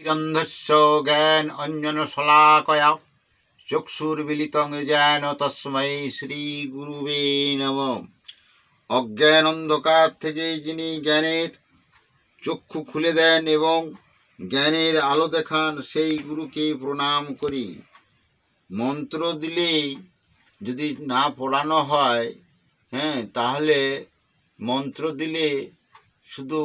নিরন্ধস্য জ্ঞান অঞ্জন শলাকয়া চক্ষুর্মিলিতং জ্ঞান তস্মৈ শ্রী গুরুবে নম অজ্ঞান অন্ধকার থেকে যিনি জ্ঞানের চক্ষু খুলে দেন এবং জ্ঞানের আলো দেখান সেই গুরুকে প্রণাম করি মন্ত্র দিলেই যদি না পড়ানো হয় হ্যাঁ তাহলে মন্ত্র দিলে শুধু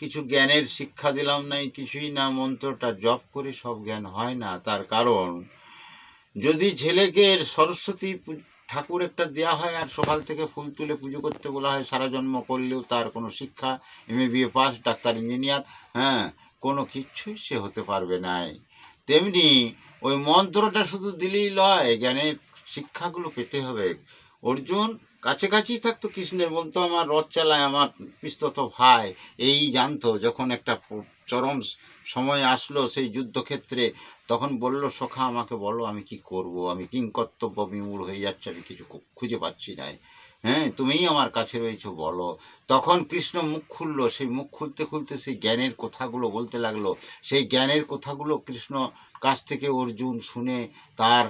কিছু জ্ঞানের শিক্ষা দিলাম নাই, কিছুই না, মন্ত্রটা জপ করে সব জ্ঞান হয় না, তার কারণ যদি ছেলেকে সরস্বতী ঠাকুর একটা দেওয়া হয় আর সকাল থেকে ফুল তুলে পুজো করতে বলা হয়, সারা জন্ম করলেও তার কোনো শিক্ষা M A BA pass, doctor, engineer হ্যাঁ কোনো কিচ্ছুই সে হতে পারবে নাই। তেমনি ওই মন্ত্রটা শুধু দিলেই লয়, জ্ঞানের শিক্ষাগুলো পেতে হবে। অর্জুন কাছাকাছি থাকতো কৃষ্ণের বলতো আমার রথ চালায় আমার পিস্তত ভাই। এই জানতো যখন একটা চরম সময় আসলো সেই যুদ্ধক্ষেত্রে, তখন বলল, সখা, আমাকে বলো, আমি কি করব? আমি কিং কর্তব্য বিমূঢ় হয়ে যাচ্ছে, আমি কিছু খুঁজে পাচ্ছি না হ্যাঁ তুমিই আমার কাছে রয়েছো, বলো। তখন কৃষ্ণ মুখ খুললো, সেই মুখ খুলতে খুলতে সেই জ্ঞানের কথাগুলো বলতে লাগল। সেই জ্ঞানের কথাগুলো কৃষ্ণ কাছ থেকে অর্জুন শুনে তার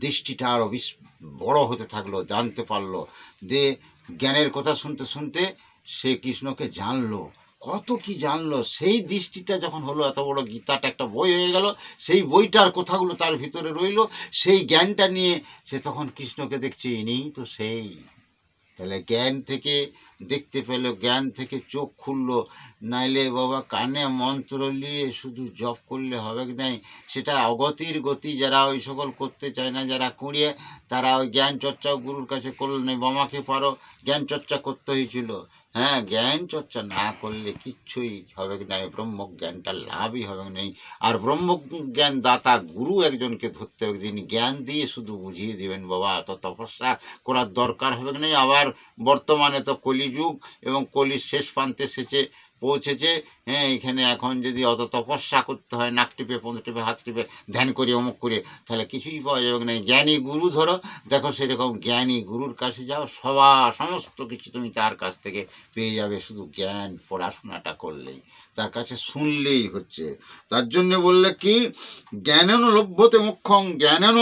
দৃষ্টিটা আরও বিশ বড় হতে থাকল, জানতে পারল। যে জ্ঞানের কথা শুনতে শুনতে সে কৃষ্ণকে জানলো। কত কি জানলো? সেই দৃষ্টিটা যখন হলো, এত বড় গীতাটা একটা বই হয়ে গেল, সেই বইটার কথাগুলো তার ভিতরে রইল। সেই জ্ঞানটা নিয়ে সে তখন কৃষ্ণকে দেখছে ইনিই তো সেই। তাহলে জ্ঞান থেকে দেখতে পেল, জ্ঞান থেকে চোখ খুললো। নাইলে বাবা কানে মন্ত্র নিয়ে শুধু জপ করলে হবে নাই? সেটা অগতির গতি যারা ওই সকল করতে চায় না, যারা কুঁড়িয়ে, তারা ওই জ্ঞান চর্চাও গুরুর কাছে করল না বামাকে পারো জ্ঞান চর্চা করতে হয়েছিল। হ্যাঁ জ্ঞান চর্চা না করলে কিচ্ছুই হবে না? ব্রহ্ম জ্ঞানটা লাভই হবে নাই? আর ব্রহ্ম জ্ঞান দাতা গুরু একজনকে ধরতে হবে, যিনি জ্ঞান দিয়ে শুধু বুঝিয়ে দেবেন, বাবা, এত তপস্যা করার দরকার হবে নাই? আবার বর্তমানে তো কলিযুগ এবং কলির শেষ প্রান্তে শেষে পৌঁছেছে হ্যাঁ এখানে এখন যদি অত তপস্যা করতে হয়, নাক টিপে পনেরো টিপে, হাত টিপে, ধ্যান করে, অমুক করে, তাহলে কিছুই পাওয়া যাবে না। জ্ঞানী গুরু ধরো, দেখো সেরকম জ্ঞানী গুরুর কাছে যাও সবার সমস্ত কিছু তুমি তার কাছ থেকে পেয়ে যাবে, শুধু জ্ঞান পড়াশোনাটা করলেই। তার কাছে শুনলেই হচ্ছে। তার জন্য বললে কি, জ্ঞানেন লভ্যতে মুখ্যং, জ্ঞানেন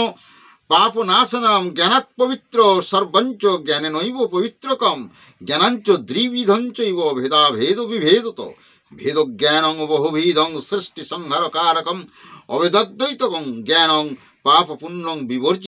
পাপ নাশনম জ্ঞানাৎ পবিত্র, সর্বঞ্চ জ্ঞানে নৈব পবিত্রকম, জ্ঞানাঞ্চ দ্বিবিধঞ্চৈব ভেদা ভেদ বিভেদত ভেদ জ্ঞানং বহুবিধং সৃষ্টি সংহারকারকম অবেদদ্বৈতকং জ্ঞানং পাপ পুণ্যং বিবর্জি